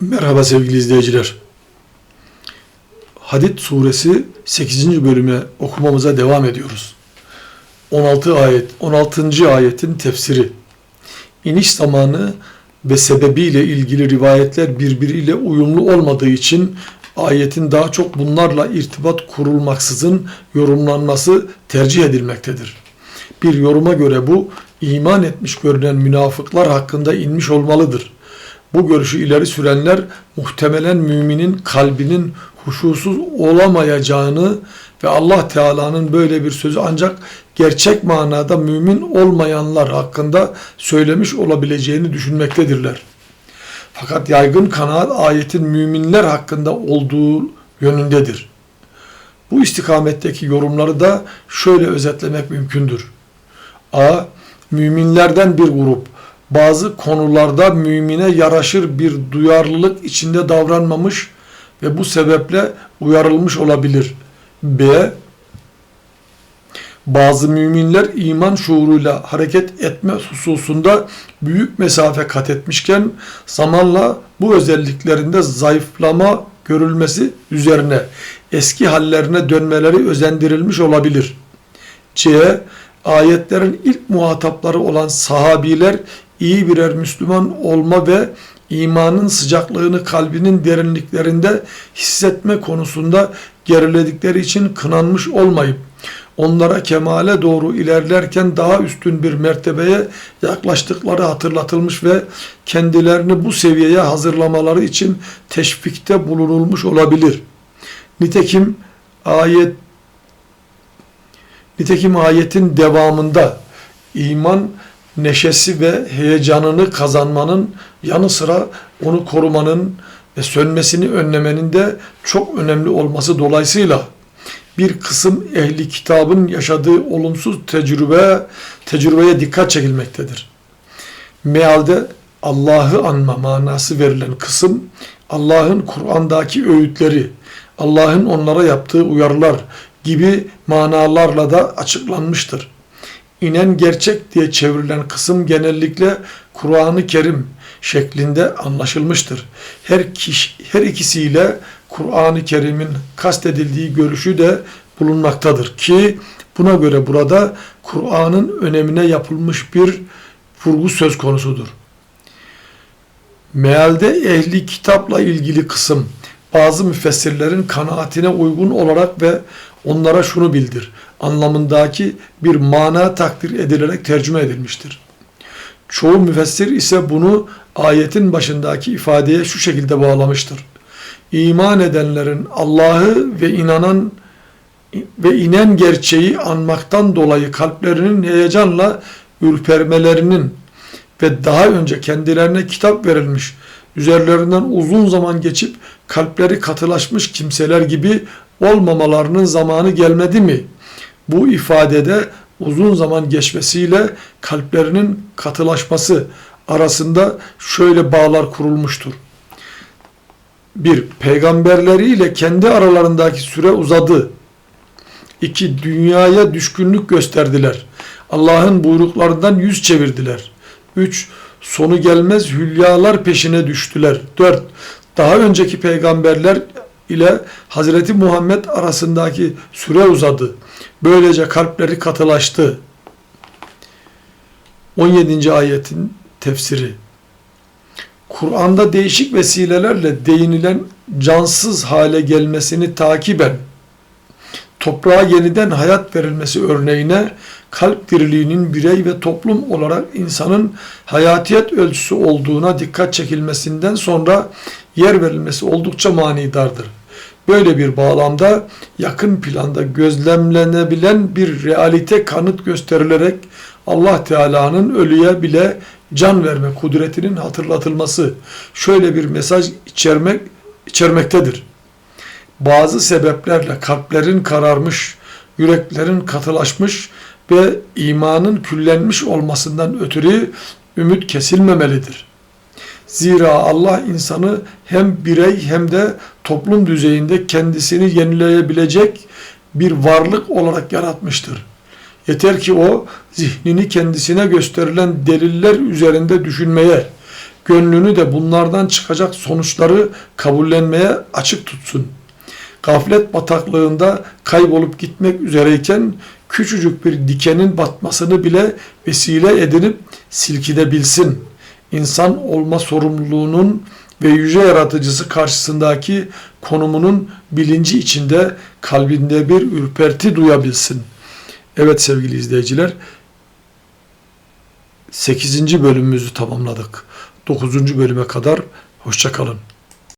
Merhaba sevgili izleyiciler. Hadid suresi 8. bölüme okumamıza devam ediyoruz. 16 ayet 16. ayetin tefsiri. İniş zamanı ve sebebiyle ilgili rivayetler birbiriyle uyumlu olmadığı için ayetin daha çok bunlarla irtibat kurulmaksızın yorumlanması tercih edilmektedir. Bir yoruma göre bu iman etmiş görünen münafıklar hakkında inmiş olmalıdır. Bu görüşü ileri sürenler muhtemelen müminin kalbinin huşusuz olamayacağını ve Allah Teala'nın böyle bir sözü ancak gerçek manada mümin olmayanlar hakkında söylemiş olabileceğini düşünmektedirler. Fakat yaygın kanaat ayetin müminler hakkında olduğu yönündedir. Bu istikametteki yorumları da şöyle özetlemek mümkündür. A. Müminlerden bir grup bazı konularda mümine yaraşır bir duyarlılık içinde davranmamış ve bu sebeple uyarılmış olabilir. B. Bazı müminler iman şuuruyla hareket etme hususunda büyük mesafe kat etmişken zamanla bu özelliklerinde zayıflama görülmesi üzerine eski hallerine dönmeleri özendirilmiş olabilir. C. Ayetlerin ilk muhatapları olan sahabiler iyi birer Müslüman olma ve imanın sıcaklığını kalbinin derinliklerinde hissetme konusunda geriledikleri için kınanmış olmayıp onlara kemale doğru ilerlerken daha üstün bir mertebeye yaklaştıkları hatırlatılmış ve kendilerini bu seviyeye hazırlamaları için teşvikte bulunulmuş olabilir. Nitekim ayet Nitekim ayetin devamında iman neşesi ve heyecanını kazanmanın yanı sıra onu korumanın ve sönmesini önlemenin de çok önemli olması dolayısıyla bir kısım ehli kitabın yaşadığı olumsuz tecrübe tecrübeye dikkat çekilmektedir. Mealde Allah'ı anma manası verilen kısım Allah'ın Kur'an'daki öğütleri, Allah'ın onlara yaptığı uyarılar gibi manalarla da açıklanmıştır inen gerçek diye çevrilen kısım genellikle Kur'an-ı Kerim şeklinde anlaşılmıştır. Her, kişi, her ikisiyle Kur'an-ı Kerim'in kastedildiği görüşü de bulunmaktadır ki buna göre burada Kur'an'ın önemine yapılmış bir vurgu söz konusudur. Mealde ehli kitapla ilgili kısım bazı müfessirlerin kanaatine uygun olarak ve onlara şunu bildir anlamındaki bir mana takdir edilerek tercüme edilmiştir. Çoğu müfessir ise bunu ayetin başındaki ifadeye şu şekilde bağlamıştır. İman edenlerin Allah'ı ve inanan ve inen gerçeği anmaktan dolayı kalplerinin heyecanla ürpermelerinin ve daha önce kendilerine kitap verilmiş, üzerlerinden uzun zaman geçip kalpleri katılaşmış kimseler gibi olmamalarının zamanı gelmedi mi? Bu ifadede uzun zaman geçmesiyle kalplerinin katılaşması arasında şöyle bağlar kurulmuştur. Bir, peygamberleriyle kendi aralarındaki süre uzadı. İki, dünyaya düşkünlük gösterdiler. Allah'ın buyruklarından yüz çevirdiler. Üç, sonu gelmez hülyalar peşine düştüler. Dört, daha önceki peygamberler ile Hazreti Muhammed arasındaki süre uzadı. Böylece kalpleri katılaştı. 17. ayetin tefsiri. Kur'an'da değişik vesilelerle değinilen cansız hale gelmesini takiben toprağa yeniden hayat verilmesi örneğine kalp diriliğinin birey ve toplum olarak insanın hayatiyet ölçüsü olduğuna dikkat çekilmesinden sonra yer verilmesi oldukça manidardır. Böyle bir bağlamda yakın planda gözlemlenebilen bir realite kanıt gösterilerek Allah Teala'nın ölüye bile can verme kudretinin hatırlatılması şöyle bir mesaj içermek içermektedir. Bazı sebeplerle kalplerin kararmış, yüreklerin katılaşmış ve imanın küllenmiş olmasından ötürü ümit kesilmemelidir. Zira Allah insanı hem birey hem de toplum düzeyinde kendisini yenileyebilecek bir varlık olarak yaratmıştır. Yeter ki o zihnini kendisine gösterilen deliller üzerinde düşünmeye Gönlünü de bunlardan çıkacak sonuçları kabullenmeye açık tutsun. Gaflet bataklığında kaybolup gitmek üzereyken küçücük bir dikenin batmasını bile vesile edinip silkidebilsin. İnsan olma sorumluluğunun ve yüce yaratıcısı karşısındaki konumunun bilinci içinde kalbinde bir ürperti duyabilsin. Evet sevgili izleyiciler 8. bölümümüzü tamamladık. 9. bölüme kadar hoşçakalın.